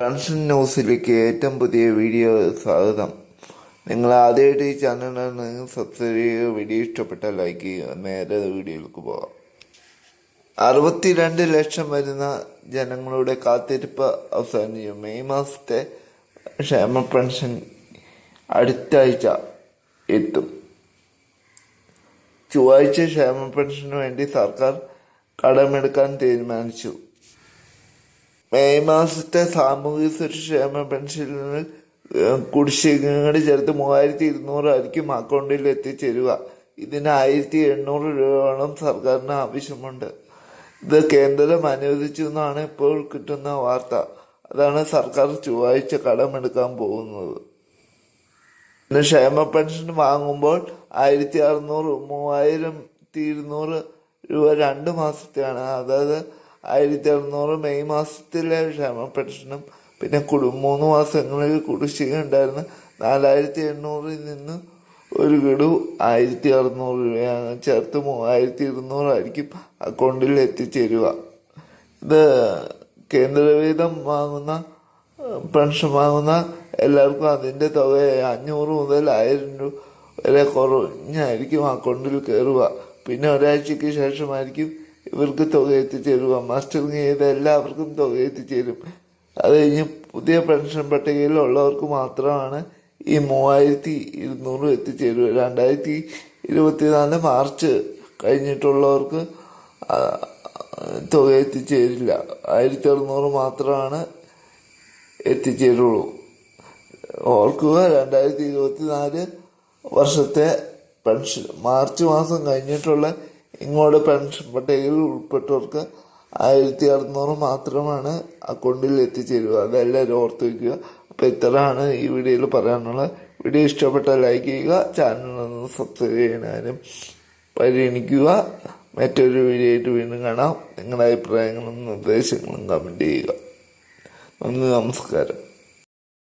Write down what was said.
Pension ന്യൂസിലേക്ക് ഏറ്റവും പുതിയ വീഡിയോ സ്വാഗതം. നിങ്ങൾ ആദ്യമായിട്ട് ഈ ചാനലാണ് സബ്സ്ക്രൈബ് ചെയ്യുക വീഡിയോ ഇഷ്ടപ്പെട്ടാൽ ലൈക്ക് ചെയ്യുക നേരെ വീഡിയോയിലേക്ക് പോകാം. അറുപത്തിരണ്ട് ലക്ഷം വരുന്ന ജനങ്ങളുടെ കാത്തിരിപ്പ് അവസാനിച്ചു. മെയ് മാസത്തെ ക്ഷേമ പെൻഷൻ അടുത്താഴ്ച എത്തും. ചൊവ്വാഴ്ച ക്ഷേമ പെൻഷന് വേണ്ടി സർക്കാർ കടമെടുക്കാൻ തീരുമാനിച്ചു. മെയ് മാസത്തെ സാമൂഹ്യ സുരക്ഷേമ പെൻഷനിൽ കുടിശ്ശികകൾ ചേർത്ത് മൂവായിരത്തി ഇരുന്നൂറായിരിക്കും അക്കൗണ്ടിൽ എത്തിച്ചേരുക. ഇതിന് ആയിരത്തി എണ്ണൂറ് രൂപയോളം സർക്കാരിന് ആവശ്യമുണ്ട്. ഇത് കേന്ദ്രം അനുവദിച്ചു എന്നാണ് ഇപ്പോൾ കിട്ടുന്ന വാർത്ത. അതാണ് സർക്കാർ ചൊവ്വാഴ്ച കടമെടുക്കാൻ പോകുന്നത്. പിന്നെ ക്ഷേമ പെൻഷൻ വാങ്ങുമ്പോൾ ആയിരത്തി അറുന്നൂറ് മൂവായിരത്തി ഇരുന്നൂറ് രൂപ രണ്ട് മാസത്തെയാണ്. അതായത് ആയിരത്തി അറുന്നൂറ് മെയ് മാസത്തിലെ ക്ഷേമ പെൻഷനും പിന്നെ കുടു മൂന്ന് മാസങ്ങളിൽ കുടിശ്ശിക ഉണ്ടായിരുന്ന നാലായിരത്തി എണ്ണൂറിൽ നിന്ന് ഒരു ഗഡു ആയിരത്തി അറുന്നൂറ് രൂപയാണ്. ചേർത്ത് മൂവായിരത്തി ഇരുന്നൂറായിരിക്കും അക്കൗണ്ടിൽ എത്തിച്ചേരുക. ഇത് കേന്ദ്രവീതം വാങ്ങുന്ന പെൻഷൻ വാങ്ങുന്ന എല്ലാവർക്കും അതിന്റെ തുക അഞ്ഞൂറ് മുതൽ ആയിരം രൂപ വരെ കുറഞ്ഞായിരിക്കും അക്കൗണ്ടിൽ കയറുക. പിന്നെ ഒരാഴ്ചയ്ക്ക് ശേഷമായിരിക്കും ഇവർക്ക് തുക എത്തിച്ചേരുക മാസ്റ്ററിങ് ചെയ്ത എല്ലാവർക്കും തുക എത്തിച്ചേരും. അത് കഴിഞ്ഞ് പുതിയ പെൻഷൻ പട്ടികയിലുള്ളവർക്ക് മാത്രമാണ് ഈ മൂവായിരത്തി ഇരുന്നൂറ് എത്തിച്ചേരുക. രണ്ടായിരത്തി ഇരുപത്തിനാല് മാർച്ച് കഴിഞ്ഞിട്ടുള്ളവർക്ക് തുക എത്തിച്ചേരില്ല. ആയിരത്തി അറുന്നൂറ് മാത്രമാണ് എത്തിച്ചേരുള്ളൂ. ഓർക്കുക രണ്ടായിരത്തി ഇരുപത്തിനാല് വർഷത്തെ പെൻഷൻ മാർച്ച് മാസം കഴിഞ്ഞിട്ടുള്ള ഇങ്ങോട്ട് പെൻഷൻ പട്ടികയിൽ ഉൾപ്പെട്ടവർക്ക് ആയിരത്തി അറുന്നൂറ് മാത്രമാണ് അക്കൗണ്ടിൽ എത്തിച്ചേരുക. അതെല്ലാവരും ഓർത്ത് വയ്ക്കുക അപ്പോൾ ഇത്രയാണ് ഈ വീഡിയോയിൽ പറയാനുള്ളത്. വീഡിയോ ഇഷ്ടപ്പെട്ട ലൈക്ക് ചെയ്യുക ചാനൽ ഒന്ന് സബ്സ്ക്രൈബ് ചെയ്യാനും പരിഗണിക്കുക. മറ്റൊരു വീഡിയോ ആയിട്ട് വീണ്ടും കാണാം. നിങ്ങളുടെ അഭിപ്രായങ്ങളും നിർദ്ദേശങ്ങളും കമന്റ് ചെയ്യുക. നന്ദി നമസ്കാരം.